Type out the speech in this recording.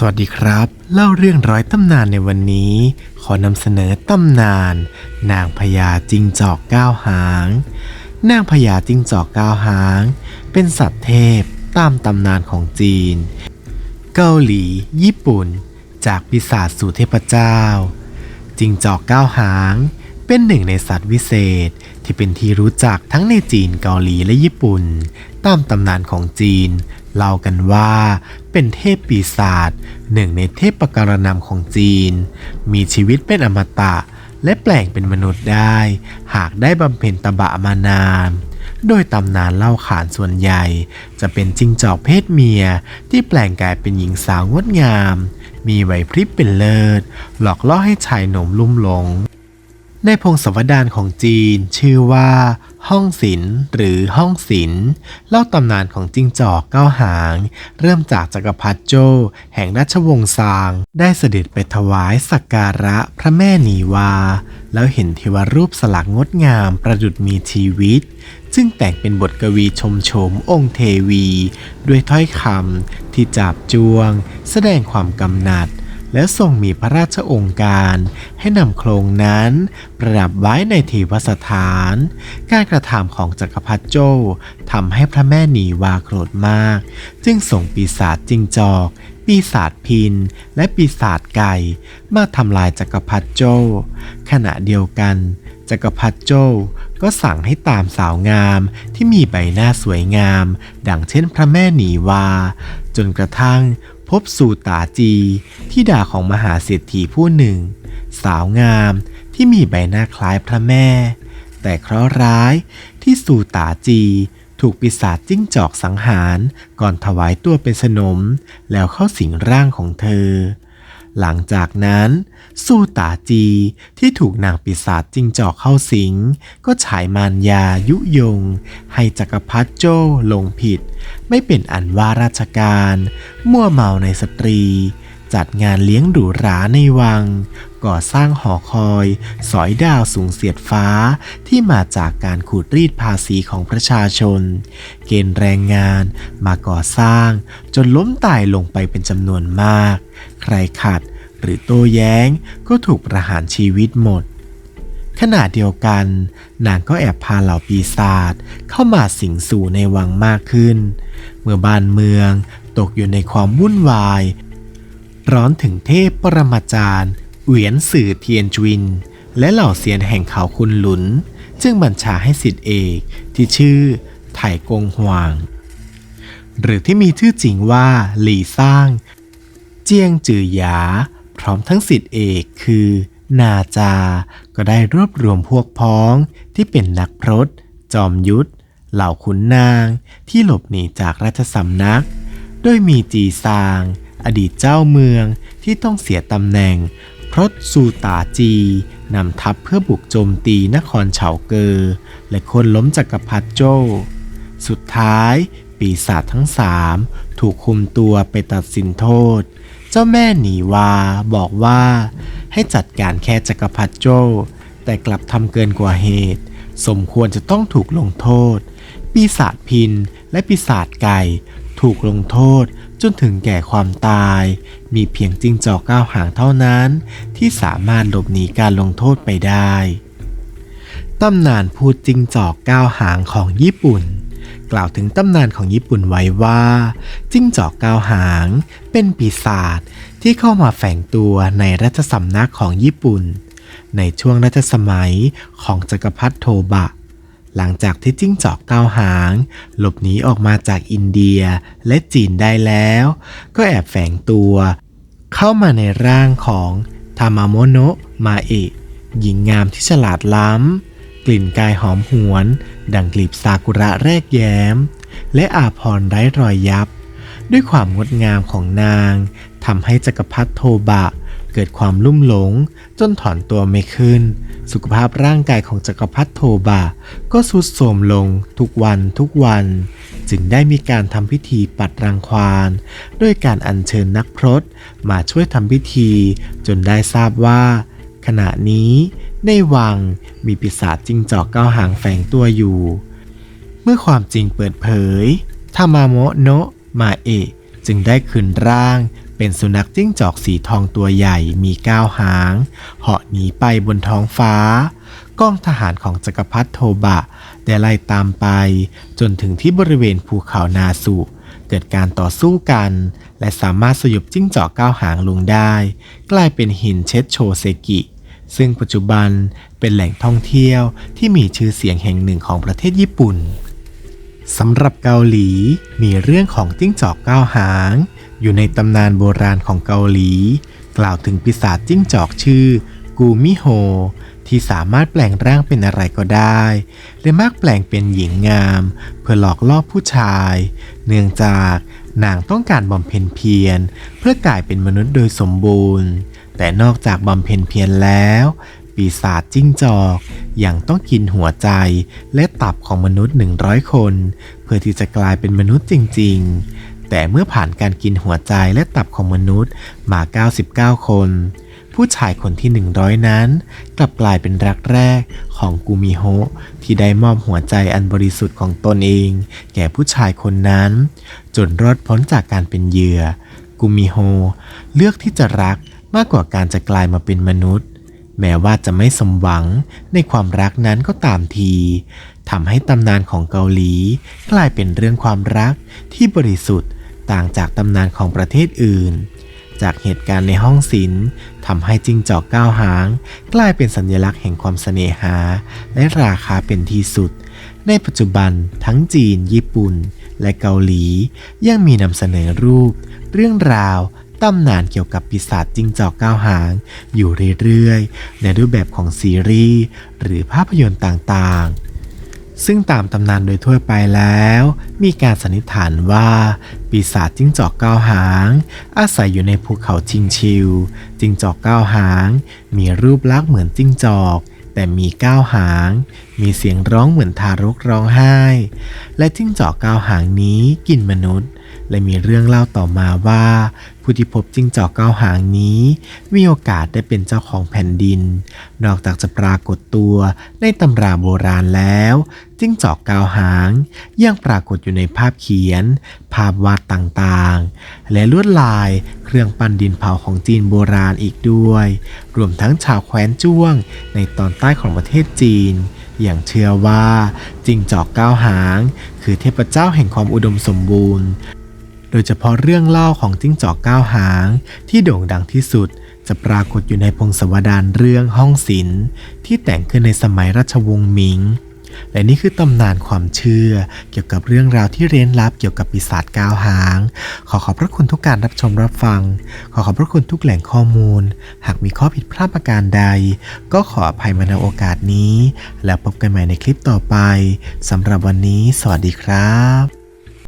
สวัสดีครับ เล่าเรื่องร้อยตำนานในวันนี้ ขอนำเสนอตำนาน นางพญาจิงจอกเก้าหาง นางพญาจิงจอกเก้าหาง เป็นสัตว์เทพตามตำนานของจีน เกาหลี ญี่ปุ่น จากปีศาจสู่เทพเจ้า จิงจอกเก้าหาง เป็นหนึ่งในสัตว์วิเศษที่เป็นที่รู้จักทั้งในจีนเกาหลีและญี่ปุ่น ตามตำนานของจีนเล่ากันว่า เป็นเทพปีศาจหนึ่งในเทพประการนำของจีน มีชีวิตเป็นอมตะ และแปลงเป็นมนุษย์ได้ หากได้บำเพ็ญตบะมานานโดยตำนานเล่าขานส่วนใหญ่ จะเป็นจิงจอกเพศเมียที่แปลงกายเป็นหญิงสาวงดงาม มีไหวพริบเป็นเลิศ หลอกล่อให้ชายหนุ่มลุ่มหลง ในพงศาวดารของจีนชื่อว่า ห้องศิลหรือห้องศิลเล่าตำนานของจิงจอกเก้าหาง เริ่มจากจักรพรรดิโจ แห่งราชวงศ์ซาง ได้เสด็จไปถวายสักการะพระแม่นีวา แล้วเห็นเทวรูปสลักงดงามประดุจมีชีวิต ซึ่งแต่งเป็นบทกวีชมโฉมองค์เทวี ด้วยถ้อยคำที่จับจวง แสดงความกำหนัด และทรงมีพระราชองค์การให้นำโครงนั้น ประดับไว้ในเทวสถาน การกระทำของจักรพรรดิโจ้ทำให้พระแม่หนีวาโกรธมาก จึงส่งปีศาจจิงจอก ปีศาจพิน และปีศาจไก่ มาทำลายจักรพรรดิโจ้ขณะเดียวกันจักรพรรดิโจ้ก็สั่งให้ตามสาวงามที่มีใบหน้าสวยงาม ดังเช่นพระแม่หนีวา จนกระทั่ง พบสูตาจี ที่ด่าของมหาเศรษฐีผู้หนึ่ง สาวงามที่มีใบหน้าคล้ายพระแม่ แต่เคราะห์ร้ายที่สูตาจี ถูกปีศาจจิ้งจอกสังหาร ก่อนถวายตัวเป็นสนม แล้วเข้าสิงร่างของเธอ หลังจากนั้นสู้ตาจีที่ถูกนางปีศาจจิงจอกเข้าสิง ก็ฉายมารยายุยง ให้จักรพรรดิโจ้ลงผิด ไม่เป็นอันว่าราชการ มั่วเมาในสตรี จัดงานเลี้ยงหรูหราในวัง ก่อสร้างหอคอย สอยดาวสูงเสียดฟ้าที่มาจากการขูดรีดภาษีของประชาชน เกณฑ์แรงงานมาก่อสร้าง จนล้มตายลงไปเป็นจำนวนมาก ใครขัดหรือโต้แย้งก็ถูกประหารชีวิตหมดขณะเดียวกัน นางก็แอบพาเหล่าปีศาจเข้ามาสิงสู่ในวังมากขึ้น เมื่อบ้านเมืองตกอยู่ในความวุ่นวาย ร้อนถึงเทพปรมาจารย์ เหวียนสื่อเทียนจวิน และเหล่าเซียนแห่งเขาคุณหลุน จึงบัญชาให้สิทธิเอกที่ชื่อไถกงหวาง หรือที่มีชื่อจริงว่าหลี่ซ่าง เจียงจือหยา พร้อมทั้งสิทธิเอกคือ นาจา ก็ได้รวบรวมพวกพ้องที่เป็นนักพรตจอมยุทธเหล่าขุนนางที่หลบหนีจากราชสำนัก โดยมีจีซาง อดีตเจ้าเมืองที่ต้องเสียตำแหน่งเพราะซูตาจีนำทัพเพื่อบุกโจมตีนครเฉาเกอ และคนล้มจักรพรรดิโจสุดท้าย ปีศาจทั้งสามถูกคุมตัวไปตัดสินโทษ เจ้าแม่หนีวาบอกว่า ให้จัดการแค่จักรพรรดิโจแต่กลับทำเกินกว่าเหตุ สมควรจะต้องถูกลงโทษ ปีศาจพินและปีศาจไก่ ถูกลงโทษ จนถึงแก่ความตาย มีเพียงจิ้งจอกก้าวหางเท่านั้น ที่สามารถหลบหนีการลงโทษไปได้ตำนานพูดจิ้งจอกก้าวหางของญี่ปุ่น กล่าวถึงตำนานของญี่ปุ่นไว้ว่า จิ้งจอกก้าวหาง เป็นปีศาจที่เข้ามาแฝงตัวในรัชสำนักของญี่ปุ่น ในช่วงรัชสมัยของจักรพรรดิโทบะ หลังจากที่จิ้งจอกเก้าหาง หลบหนีออกมาจากอินเดียและจีนได้แล้ว ก็แอบแฝงตัว เข้ามาในร่างของทามาโมโนะมาเอะหญิงงามที่ฉลาดล้ำ กลิ่นกายหอมหวน ดังกลีบซากุระแรกแย้ม และอาพรไร้รอยยับ ด้วยความงดงามของนางทำให้จักรพรรดิโทบะ เกิดความลุ่มหลง จนถอนตัวไม่ขึ้น สุขภาพร่างกายของจักรพรรดิโทบะก็ทรุดโทรมลงทุกวันทุกวัน จึงได้มีการทำพิธีปัดรังควานด้วยการอัญเชิญนักพรตมาช่วยทำพิธี จนได้ทราบว่า ขณะนี้ในวังมีปีศาจจิงจอกเก้าหางแฝงตัวอยู่ เมื่อความจริงเปิดเผยทามาโมโนะมาเอะจึงได้คืนร่าง เป็นสุนัขจิ้งจอกสีทองตัวใหญ่มีก้าวหาง เหาะหนีไปบนท้องฟ้ากองทหารของจักรพรรดิโทบะ ได้ไล่ตามไป จนถึงที่บริเวณภูเขานาสุ เกิดการต่อสู้กัน และสามารถสยบจิ้งจอกก้าวหางลงได้ กลายเป็นหินเชดโชเซกิ ซึ่งปัจจุบันเป็นแหล่งท่องเที่ยวที่มีชื่อเสียงแห่งหนึ่งของประเทศญี่ปุ่น สำหรับเกาหลีมีเรื่องของจิ้งจอกเก้าหาง อยู่ในตำนานโบราณของเกาหลี กล่าวถึงปีศาจจิ้งจอกชื่อ กูมิโฮ ที่สามารถแปลงร่างเป็นอะไรก็ได้และมักแปลงเป็นหญิงงาม เพื่อหลอกล่อผู้ชาย เนื่องจากนางต้องการบำเพ็ญเพียร เพื่อกลายเป็นมนุษย์โดยสมบูรณ์ แต่นอกจากบำเพ็ญเพียรแล้ว ปีศาจจิ้งจอกยังต้องกินหัวใจและตับของมนุษย์ 100 คน เพื่อที่จะกลายเป็นมนุษย์จริง ๆ แต่เมื่อผ่านการกินหัวใจและตับของมนุษย์มา 99 คน ผู้ชายคนที่ 100 นั้น กลับกลายเป็นรักแรกของกูมิโฮะที่ได้มอบหัวใจอันบริสุทธิ์ของตนเอง แก่ผู้ชายคนนั้น จนรอดพ้นจากการเป็นเหยื่อกูมิโฮ เลือกที่จะรักมากกว่าการจะกลายมาเป็นมนุษย์ แม้ว่าจะไม่สมหวังในความรักนั้นก็ตามทีทำให้ตำนานของเกาหลี กลายเป็นเรื่องความรักที่บริสุทธิ์ต่างจากตำนานของประเทศอื่น จากเหตุการณ์ในห้องศิลป์ทำให้จิงจอกก้าวหาง กลายเป็นสัญลักษณ์แห่งความเสน่หา และราคาเป็นที่สุด ในปัจจุบันทั้งจีน ญี่ปุ่น และเกาหลี ยังมีนำเสนอรูป เรื่องราว ตำนานเกี่ยวกับปีศาจจิงจอกก้าวหาง อยู่เรื่อยๆ ในรูปแบบของซีรีส์หรือภาพยนตร์ต่างๆซึ่งตามตำนานโดยทั่วไปแล้ว มีการสันนิษฐานว่า ปีศาจจิ้งจอกก้าวหาง อาศัยอยู่ในภูเขาชิงชิว จิ้งจอกก้าวหาง มีรูปลักษณ์เหมือนจิ้งจอก แต่มีก้าวหาง มีเสียงร้องเหมือนทารกร้องไห้ และจิ้งจอกก้าวหางนี้กินมนุษย์ และมีเรื่องเล่าต่อมาว่า ผู้ที่พบจิ้งจอกเก้าหางนี้ มีโอกาสได้เป็นเจ้าของแผ่นดิน นอกจากจะปรากฏตัวในตำราโบราณแล้ว จิ้งจอกเก้าหางยังปรากฏอยู่ในภาพเขียน ภาพวาดต่างๆ และลวดลายเครื่องปั้นดินเผาของจีนโบราณอีกด้วย รวมทั้งชาวแคว้นจ้วง ในตอนใต้ของประเทศจีนอย่างเชื่อว่าจิงจอกเก้าหาง คือเทพเจ้าแห่งความอุดมสมบูรณ์ โดยเฉพาะเรื่องเล่าของจิ้งจอกก้าวหาง ที่โด่งดังที่สุดจะปรากฏอยู่ในพงศาวดารเรื่องห้องศิลป์ที่แต่งขึ้นในสมัยราชวงศ์มิง และนี่คือตำนานความเชื่อ เกี่ยวกับเรื่องราวที่เร้นลับเกี่ยวกับปีศาจก้าวหาง ขอขอบพระคุณทุกการรับชมรับฟัง ขอขอบพระคุณทุกแหล่งข้อมูล หากมีข้อผิดพลาดประการใด ก็ขออภัยมาในโอกาสนี้ แล้วพบกันใหม่ในคลิปต่อไปสำหรับวันนี้ สวัสดีครับ